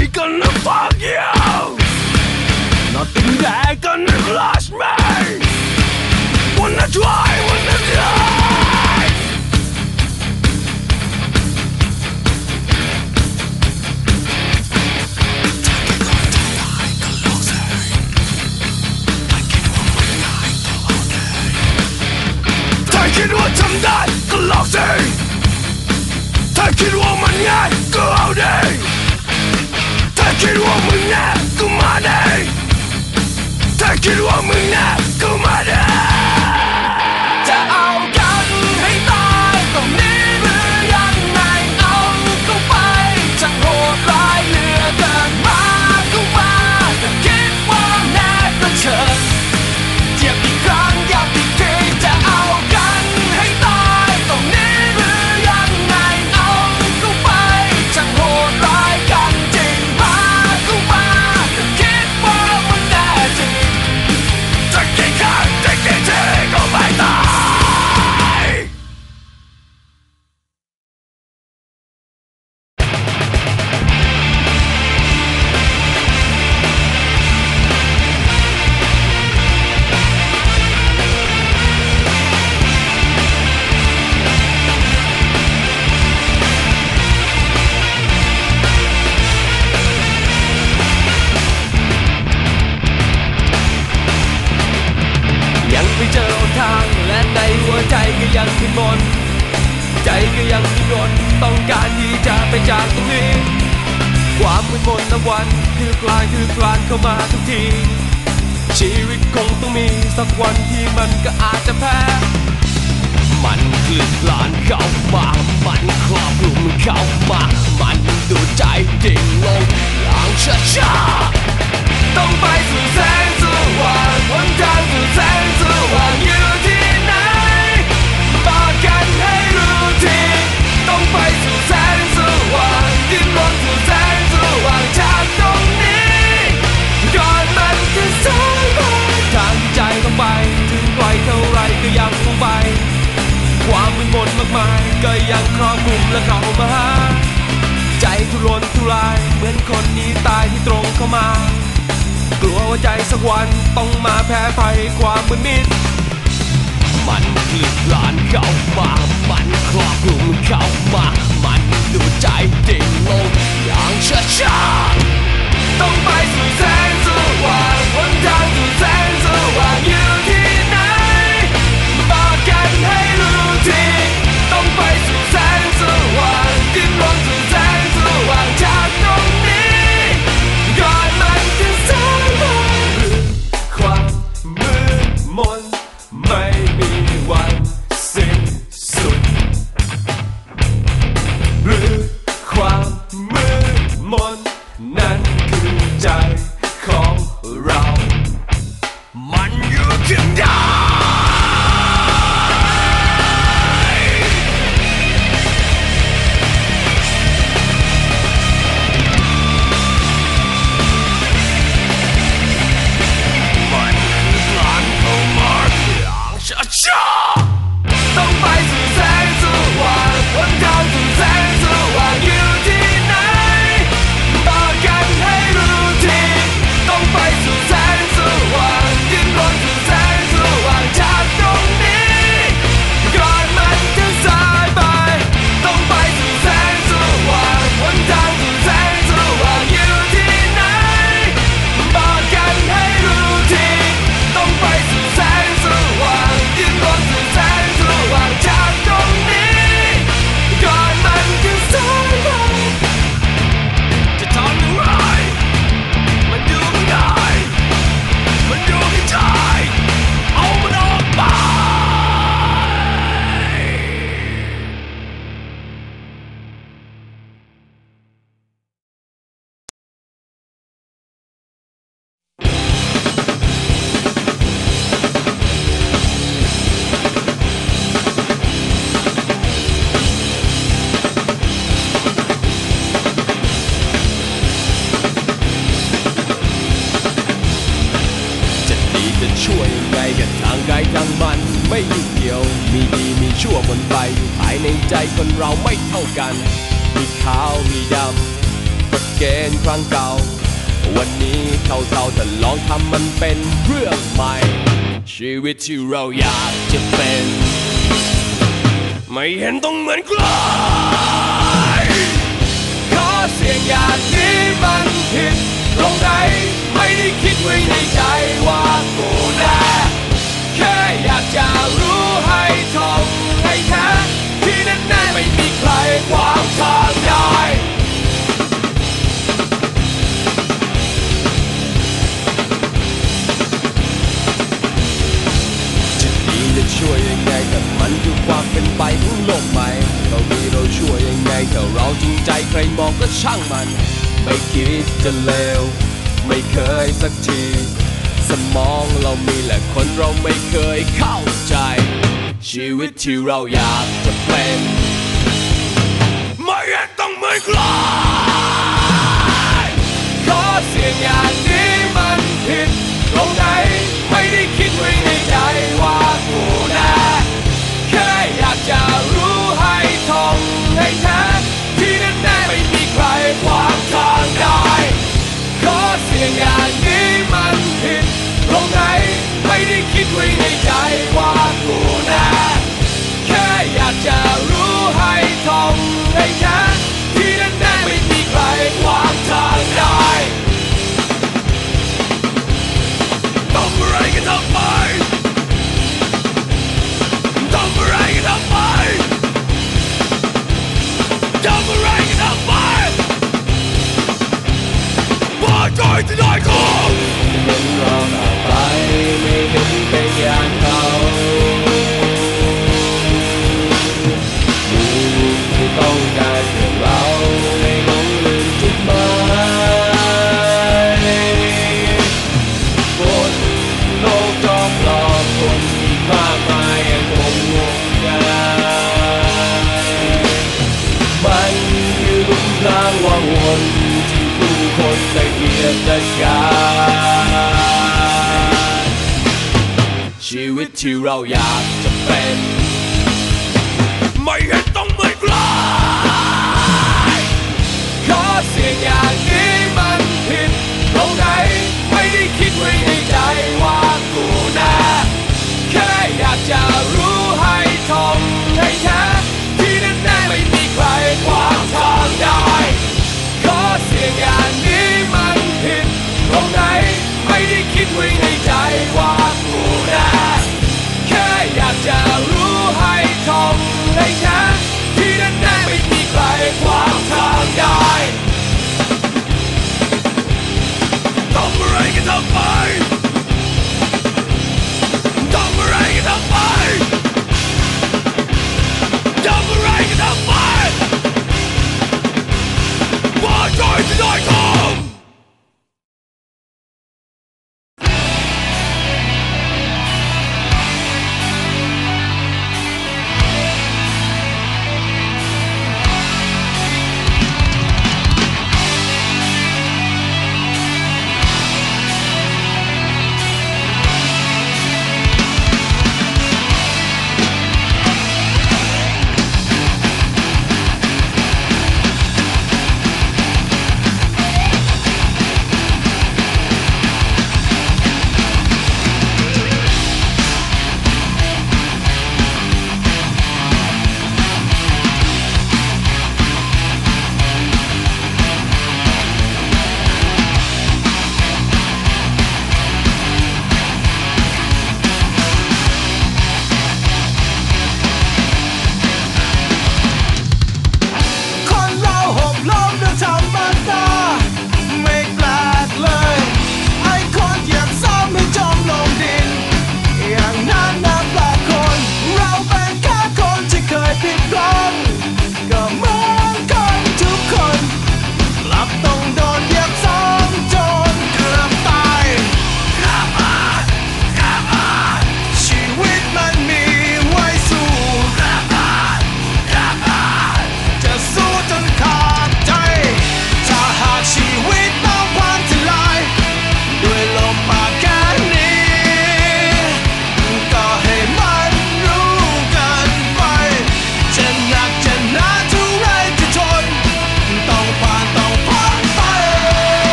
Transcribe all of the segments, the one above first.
they gonna fuck you? Nothing they gonna flush me. Wanna try, wanna die? Take it one time, die, closing. Take it one man, yeah, go out there. 敵を胸ぐまれ敵を胸 วันคือกลายคือกลานเข้ามาทุกที ชีวิตคงต้องมีสักวันที่มันก็อาจจะแพ้ มันคลือบลานเข้ามา มันครอบกลุมเข้ามา มันดูใจดิ่งลงอย่างช้าช้าต้องไปสู่แสงสว่างวันทางสู่แสงสว่างยื ไกลเท่าไรก็ยังคงไป ความมืดมนมากมาย ก็ยังครอบคลุมและเข้ามา ใจทุรนทุราย เหมือนคนนี้ตายที่ตรงเข้ามา กลัวว่าใจสักวันต้องมาแพ้ภัยความมืดมิด มันคลิบหลานเข้ามา มันครอบคลุมเข้ามา มันดูใจดิ่งลงอย่างช้าๆต้องไปสู่แสงสว่างวันใด ใจคนเราไม่เท่ากัน มีขาวมีดำกฎเกณฑ์ครั้งเก่า วันนี้เขาเท่าแต่ลองทำมันเป็นเรื่องใหม่ ชีวิตที่เราอยากจะเป็น ไม่เห็นต้องเหมือนใครขอเสียงอย่างนี้มันผิดตรงไหน เลว ไม่เคยสักที สมองเรามีแหละคนเราไม่เคยเข้าใจ ชีวิตที่เราอยากจะเป็น ไม่เห็นต้องเหมือนใครขอเสียงอย่างนี้มันผิดตรงไหนไม่ได้คิดไว้ในใจว่ากูน่แค่อยากจะรู้ให้ท่องให้แท้ที่แน่ๆไม่มีใครขวางทางได้ อย่างนี้มันผิดตรงไหนไม่ได้คิดไว้ในใจว่ากูนะแค่อยากจะ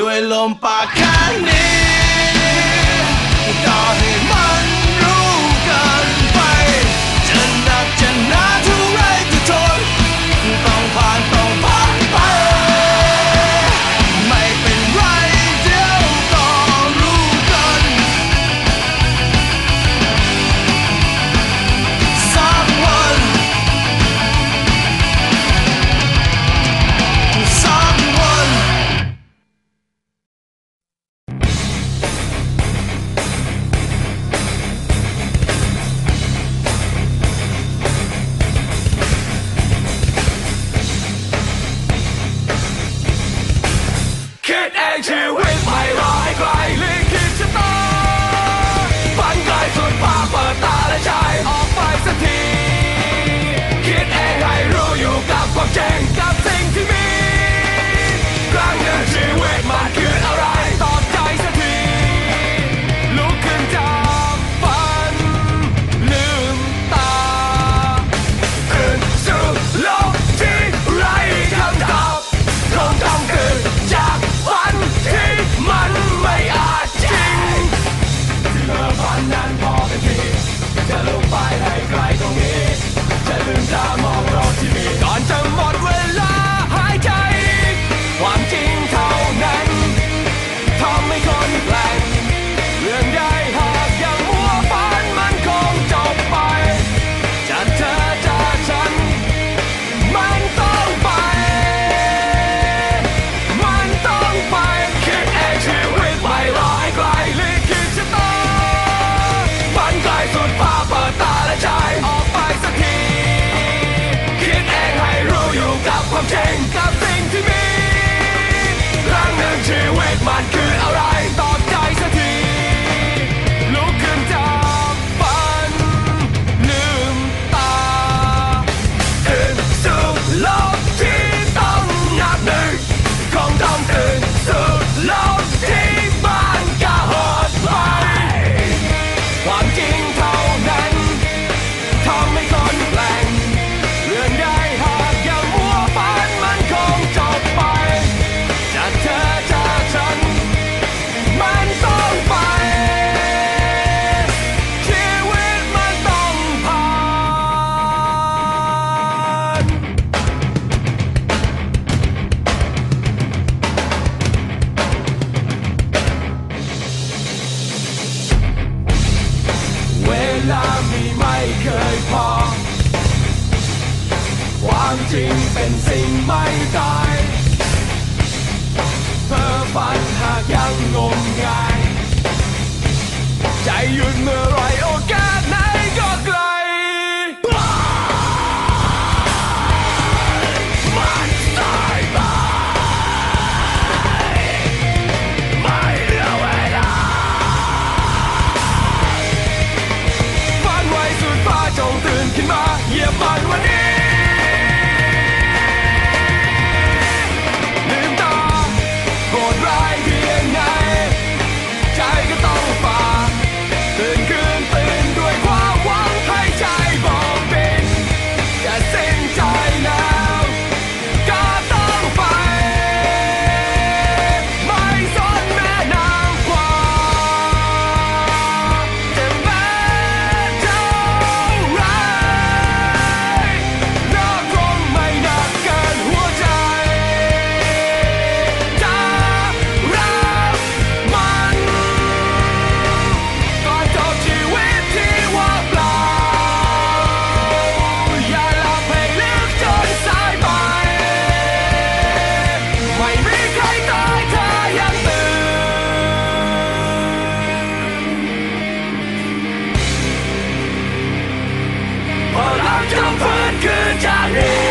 ด้ว นเพรา